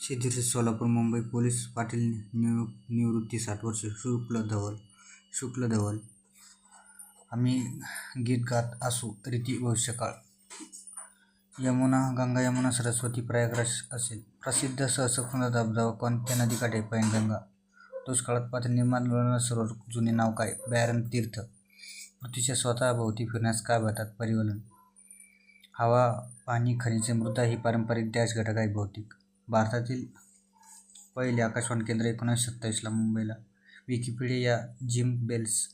शेतीचे सोलापूर मुंबई पोलीस पाटील निवृ निवृत्ती साठ वर्ष शुक्ल धवल शुक्ल धवल. आम्ही गीत गात असू रीती भविष्यकाळ यमुना गंगा यमुना सरस्वती प्रयागराज असेल. प्रसिद्ध सहस्रकुंड धबधबा कोणत्या नदीकाठे पैनगंगा. दुष्काळात पात्र निर्माण सरोवर जुने नाव काय? बॅरन तीर्थ. पृथ्वीच्या स्वतःभोवती फिरण्यास काय म्हणतात? परिवलन. हवा पाणी खनिजे मृदा ही पारंपरिक दॅश घटक आहे भौतिक. भारतातील पहिले आकाशवाणी केंद्र एकोणीसशे सत्तावीसला मुंबईला. विकिपीडिया या Jim Wales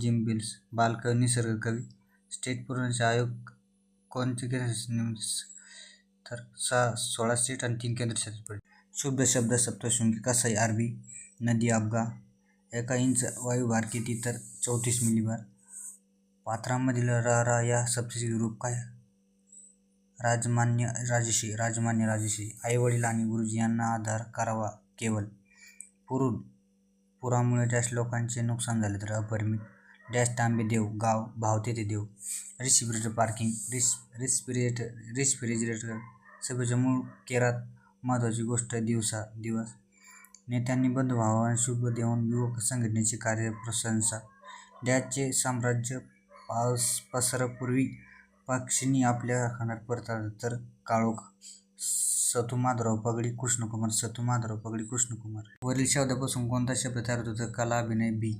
Jim Wales Balkavi निसर्गकवी state पुरवण्याचे आयोग कोणते केंद्र तर सहा सोळा स्टेट आणि तीन केंद्रशासित प्रदेश शुद्ध शब्द सप्तशृंगी कसाई आरबी नदी अपघा एका इंच वायुभार किती? तर चौतीस मिलीबार पात्रांमधील रा रा या सप्तशी रूप काय? राजमान्य राजेशी राजमान्य राजश्री आईवडील आणि गुरुजी यांना आधार करावा केवळ पुरुल पुरामुळे डॅश लोकांचे नुकसान झाले तर अपरिमित. डॅश तांबे देव गाव भाव तेथे देव. रिस्पिरेटर पार्किंग रिस रिस्पिरेटर रिस्पिरेटर सभेच्या मूळ केरात महत्त्वाची गोष्ट दिवसा दिवस. नेत्यांनी बंधू आणि शुभ देऊन युवक संघटनेचे कार्य प्रशंसा. डॅशचे साम्राज्य पास पसरपूर्वी पक्षींनी आपल्या खाण्यात परतात तर काळोख सतुमाधराव पगडी कृष्णकुमार सतुमाधराव पगडी कृष्णकुमार. वरील शब्दापासून कोणता शब्द तयार होतो? तर कला अभिनय बी.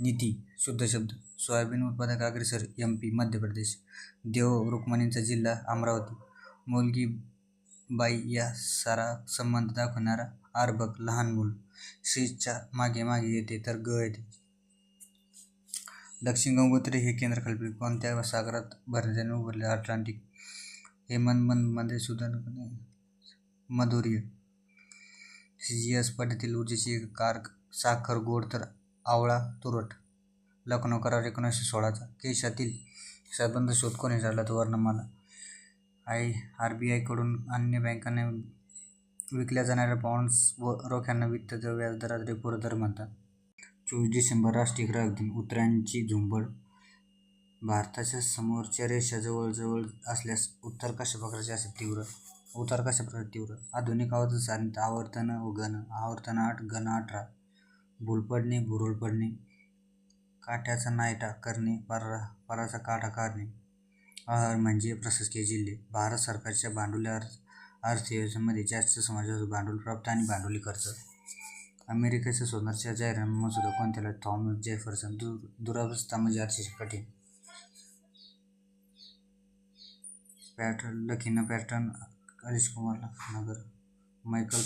नीती शुद्ध शब्द. सोयाबीन उत्पादक अग्रेसर एम पी मध्य प्रदेश. देव रुक्मिणींचा जिल्हा अमरावती. मुलगी बाई या सारा संबंध दाखवणारा आरबक लहान मूल. श्रीच्या मागे मागे येते तर ग येते. दक्षिण गंगोत्री हे केंद्र कोणत्या सागरात भरण्याने उभारले अटलांटिक हे मनमध्ये सुद्धा मधुर्य सी एस पद्धतील ऊर्जेची कार कारक साखर गोड तर आवळा तुरट. लखनौ करार एकोणीसशे सोळाचा. केशातील संबंध शोध कोणी झाला तो वर्णमाला. आय आर बी आयकडून अन्य बँकांना विकल्या जाणाऱ्या बॉन्ड्स व रोख्यांना वित्त व्याजदरात रेपो दर म्हणतात. चोवीस डिसेंबर राष्ट्रीय ग्राहक दिन उतरांची झुंबड. भारताच्या समोरच्या रेषा जवळजवळ असल्यास उत्तर कशा प्रकारचे असेल तीव्र? उतार कशा प्रकारे तीव्र? आधुनिक आवर्तन सारणीत आवर्तन व घन आवर्तन आठ घन अठरा. भूल पडणे भुरळ पडणे. काठ्याचा नायटा करणे परा पराचा काठा काढणे. आहार म्हणजे प्रशासकीय जिल्हे. भारत सरकारच्या भांडवली अर्थ अर्थव्यवस्थेमध्ये जास्त समाजाचा भांडवल प्राप्त आणि भांडवली खर्च. अमेरिकेच्या सोनारच्या जाहीरनामा मसुदा कोणत्याला थॉमस जेफरसन। दूर दुरावस्था म्हणजे अतिशय कठीण पॅटर्न, लखीनं पॅटर्न हरीश कुमार नगर मायकल